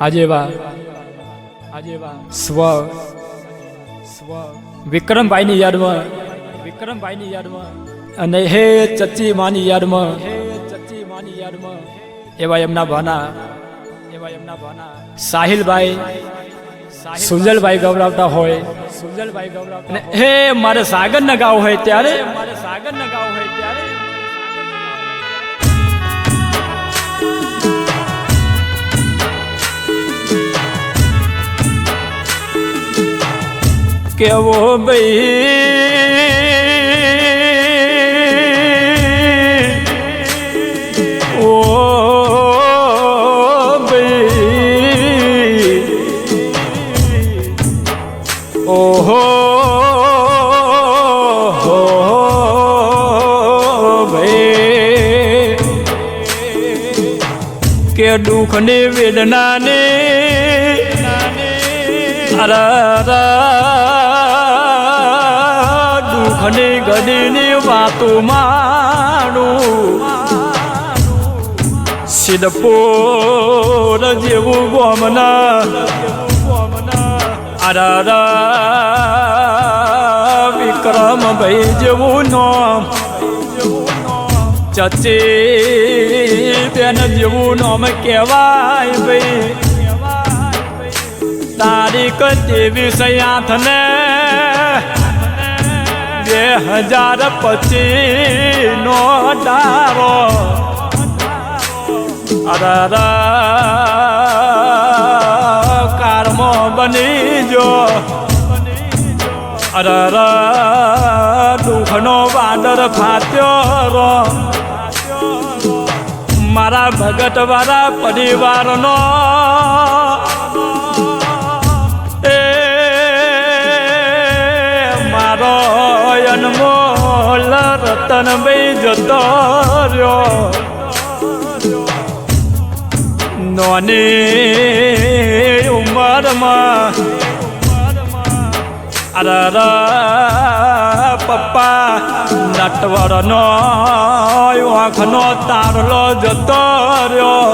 આજે વા આજે વા સ્વ સ્વ વિક્રમભાઈની યાદમાં વિક્રમભાઈની યાદમાં અને હે ચચ્ચી માની યાદમાં હે ચચ્ચી માની યાદમાં એવા એમના ભાના એવા એમના ભાના. સાહિલભાઈ સુજલભાઈ ગૌરાવતા હોય સુજલભાઈ ગૌરાવતા હે મારે સાગર ન ગાવ હોય ત્યારે મારે સાગર ન ગાવ હોય ત્યારે કેવો ભાઈ. ઓ ભાઈ. ઓહો કે દુઃખની વેદનાની અરા. વાતો માણું સિદ્ધપુર જેવું ગોમના. અરારા વિક્રમ ભાઈ જેવું નામ. ચચી બેન જેવું નામ કહેવાય ભાઈ. તારીખ ત્રેવીસ આઠ ને બે હજાર પચીસ નો ડારો અરર કારમો બની જો અર, દુઃખનો વાદર ફાટ્યો રો. મારા ભગત વાળા પરિવારનો રતન બે જતો નોની ઉંમરમાં અરર પપ્પા, નટવરનો આંખનો તારલો જતો રહ્યો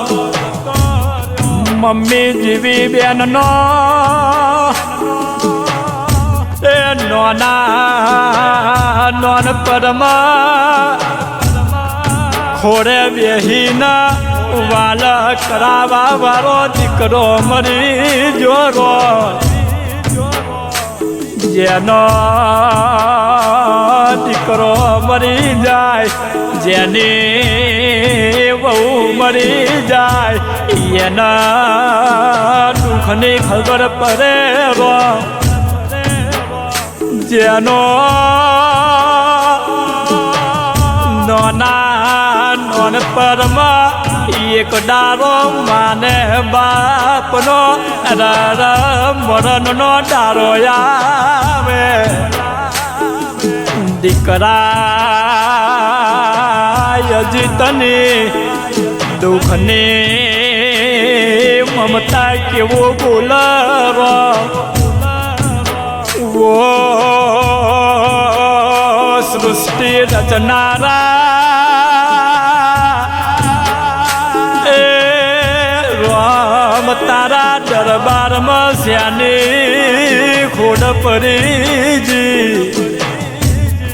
મમ્મી જીવી બેનનો નોના, નોન પરમા. ખોડે બેહીના વાલ કરાવા વાળો દીકરો મરી જોરો જેનો દીકરો મરી જાય, જેની બહુ મરી જાય, એના દુઃખની ખબર પડે રો. જેનો નોના નોન એક ડારો માને બાપનો રર મરણનો ડારો આવે દીકરા યજતની દુઃખને મમતા કેવો બોલરો ઓ રચનારા એ રામ તારા દરબારમાં શ્યાની ખોડ પરીજી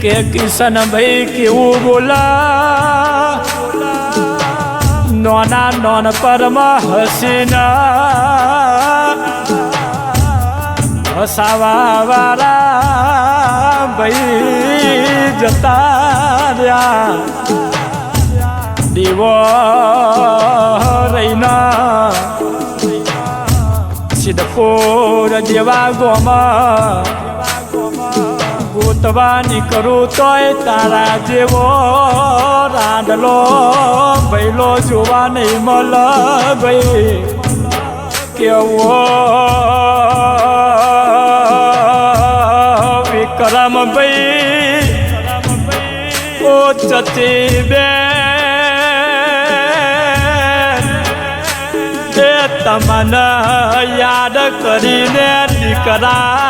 કે કિશન ભાઈ કેવું બોલા નોના નોન પરમાં હસીના હસાવા વાળા ભાઈ જતા રહ્યા. દીવો રહીના. સિદ્ધપુર જેવા ગોમાં ગોતવાની કરું તોય તારા જેવો રાંડલો ભૈલો જોવા નહીં મલ ભાઈ કેવો વિક્રમ ભાઈ ચચી બે એ તમને યાદ કરીને દીકરા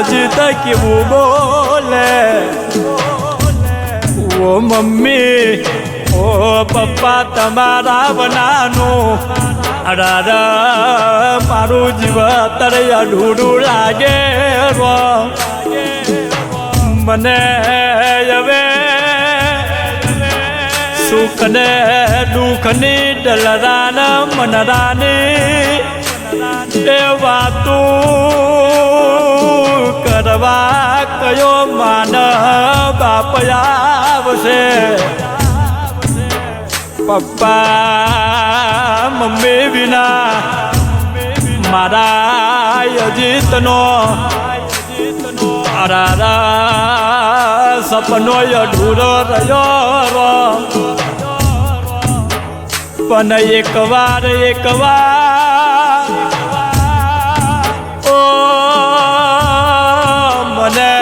હજી તો કેવું બોલે ઓ મમ્મી ઓ પપ્પા તમારા બનાનું અડાર મારું જીવ જીવતર અઢૂરું લાગે રો મને હવે સુખ ને દુઃખની ડલરાન મનરાની એ વાતું કરવા કયો માન બાપ આવશે? પપ્પા, મમ્મી વિના મારા અજીતનો અરારા સપનો અઢૂરો રહ્યો પણ એક વાર એક વાર ઓ, મને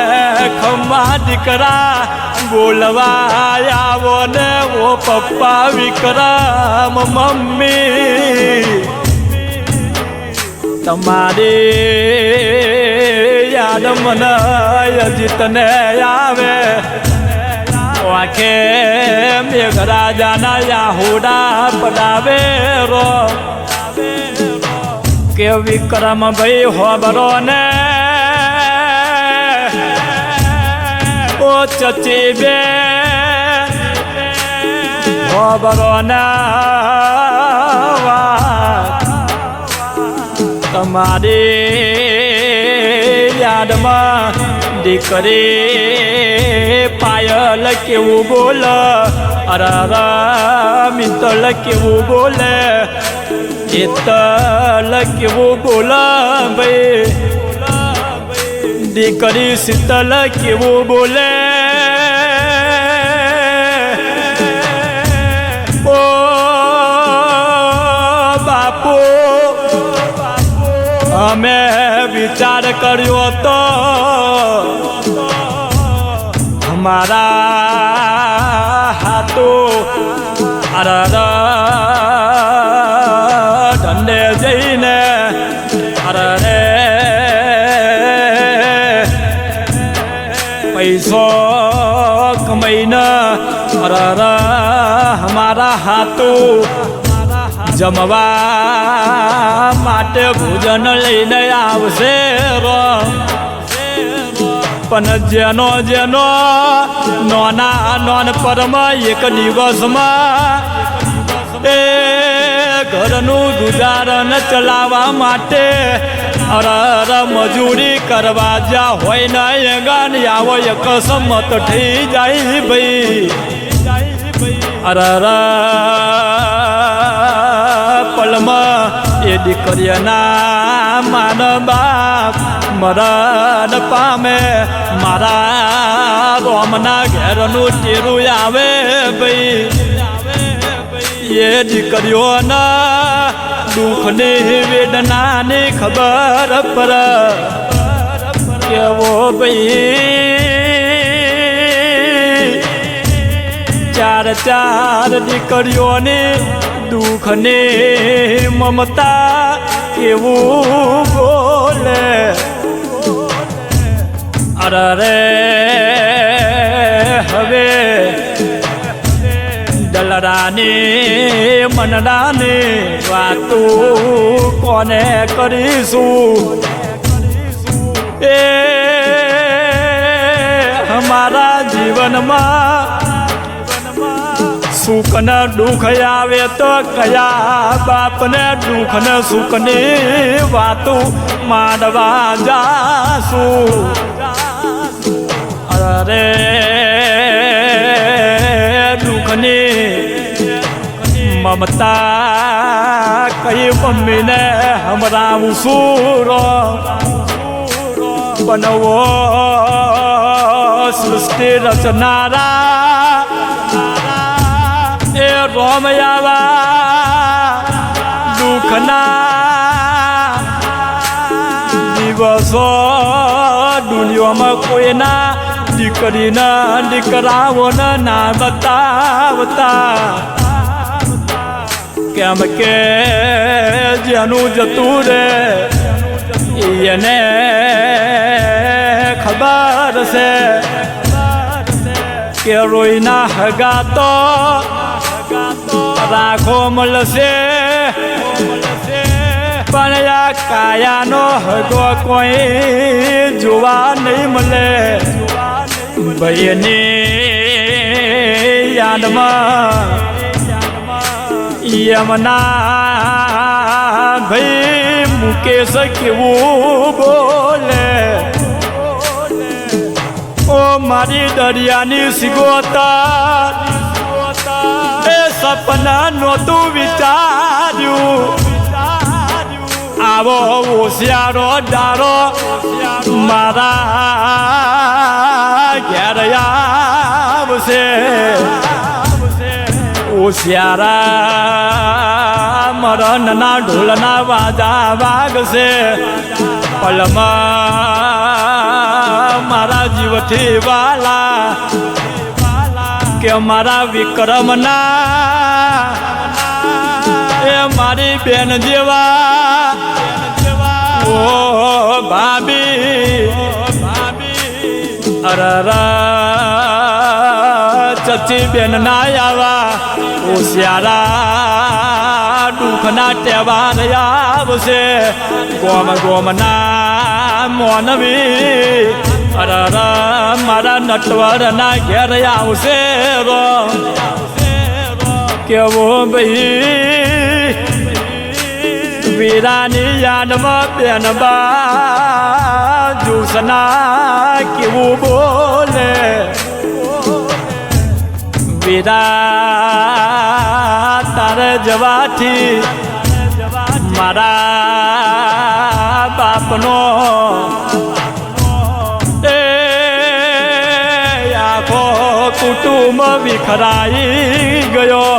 ખમા દીકરા બોલવા આવો ને ઓ પપ્પા વિક્રમ મમ્મી. તમારી યાદ મને અજીતને આવે. આંખે મેઘરાજાના યાહુડા પડાવે રો. કે વિક્રમ ભાઈ હોબરો ને ઓ ચચી બે. હોબરો ના તમારી યાદમાં દીકરી પાયલ કેવું બોલ? અરા મિત્તલ કેવું બોલે? ચેતલ કેવું બોલ ભાઈ? દીકરી શીતલ કેવું બોલે? અમે વિચાર કર્યો તો અમારા હાથો અરર દંડે જઈને અરરે પૈસો કમાઈને અરર અમારા હાથો જમવા માટે ભોજન લઈને આવશે રો. પણ જેનો જેનો નોના નોન પરમાં એક દિવસમાં એ ઘરનું ગુજારણ ચલાવવા માટે અરર મજૂરી કરવા જા હોય ને એ ગાન આવો એક સંમત થઈ જાય ભાઈ. અરર એ દીકરીના માન બાપ મરણ પામે. મારા રોમના ઘેરનું ટેરું આવે ભાઈ. એ દીકરીઓના દુઃખની વેદનાની ખબર પર. કેવો ભાઈ. ચાર ચાર દીકરીઓની દુઃખને મમતા એવું બોલે. અરે હવે દલરાની મનરાની વાતું કોને કરીશું? એ અમારા જીવનમાં સુખ ને દુઃખ આવે તો કયા બાપને દુઃખ ને સુખની વાતો માંડવા જાશું. અરે દુઃખની મમતા કઈ મમ્મીને હમરાવું સુરો બનવો સૃષ્ટિ રચનારા રોમયાવા દુઃખના દિવસો, દુનિયામાં કોઈના દીકરીના દીકરાઓના ના બતાવતા. કેમ કે જેનું જતું રે, એને ખબર છે કે રોઈના હગાતો રાખો મળશે પણ આ કાયાનો હગો કોઈ જોવા નહીં મળે. ભાઈની યાદમાં યમના ભાઈ મુકેશ કેવું બોલે. ઓ મારી દરિયાની સિગોતા એ સપના નહોતું વિચાર્યું. આવો હોશિયારો, ડારો. મારા ઘેર આવશે. હોશિયારા મરણના ઢોલના વાજા વાગશે. પલમાં મારા જીવથી વાલા કે મારા વિક્રમના એ મારી બેન જેવા. ઓ ભાભી, અરર ચચી બેન ના આવા હોશિયારા દુઃખના તહેવાર આવશે. ગોમ ગોમના મોનવી. અરર મારા નટવરના ઘેર આવશે રો. કેવો ભાઈ. વીરાની યાદમાં બેનબા જુસના કેવું બોલે. વીરા, તારે જવાથી મારા બાપનો એ આખો કુટુંબ વિખરાઈ ગયો.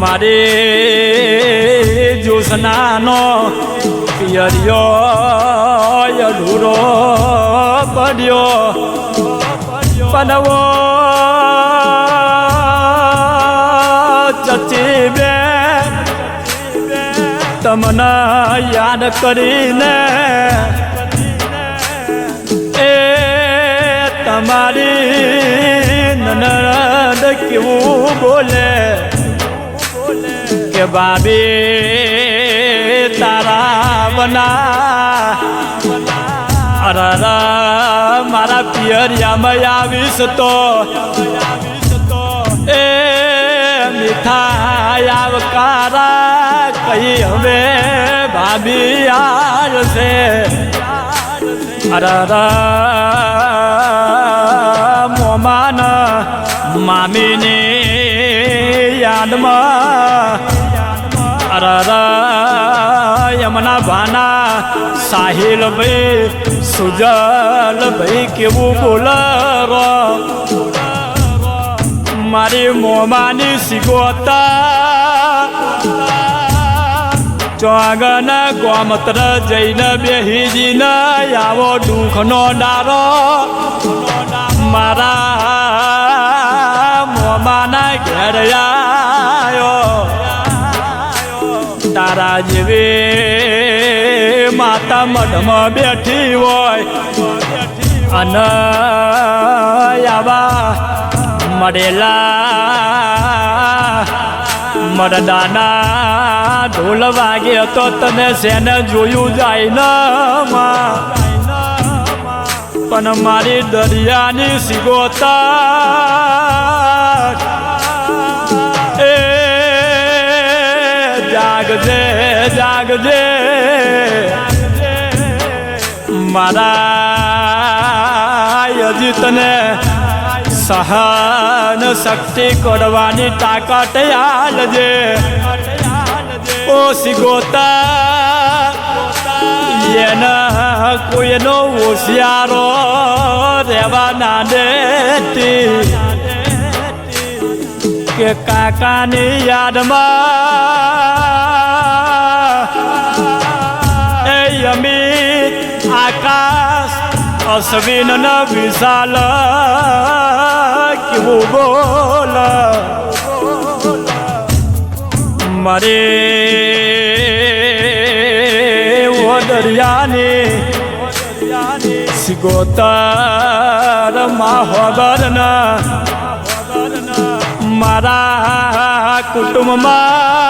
મારી જોસનાનો પિયરિયો અઢૂરો પડ્યો. પનવો ચચી તમને યાદ કરીને એ તમારી નનરદ કેવું બોલે? કે બાબી તારા બના અરર, મારા પિયરિયામાં આવીશ તો ભાભી છે અરર મોમાન મામીની યાદમાં અરર યમના ભાના સાહિલ ભાઈ સુજલ ભાઈ કેવું બોલ મારી મોમાની સિગોતા ચોગન ગોમત્ર જઈને બેહીજીને આવો દુઃખનો ડારો મારા મોમાના ઘેર આયો. તારા જેવી માતા મઢમાં બેઠી હોય. અને આવા મળેલા મરદાના ઢોલ વાગે તો તને શેને જોયું જાય ન માં. પણ મારી દરિયાની સિગોતા એ જાગજે જાગજે. મારા હજી તને સહન શક્તિ કરવાની તાકાત આલજે. ઓ સિગોતા, એના કોઈનો હોશિયારો રહેવા ના દેતી કે કાકાની યાદમાં એ અમિત આકાશ અશ્વિન વિશાલ મરે. ઓ દરિયાની. સિગોતર માહોદર મારા કુટુંબમાં.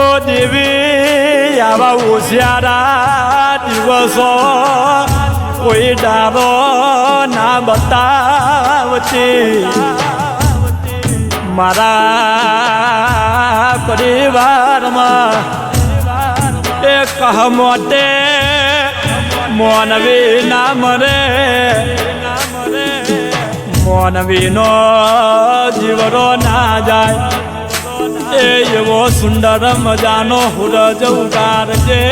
ઓ દેવી, આવા હોશિયારા દિવસો કોઈ ડારો ના બતાવતી. મારા પરિવારમાં એ કહ મોટે મોનવી ના મરે મોનવીનો જીવરો ના જાય. એ એવો સુંદર મજાનો હુરજ ઉગારજે.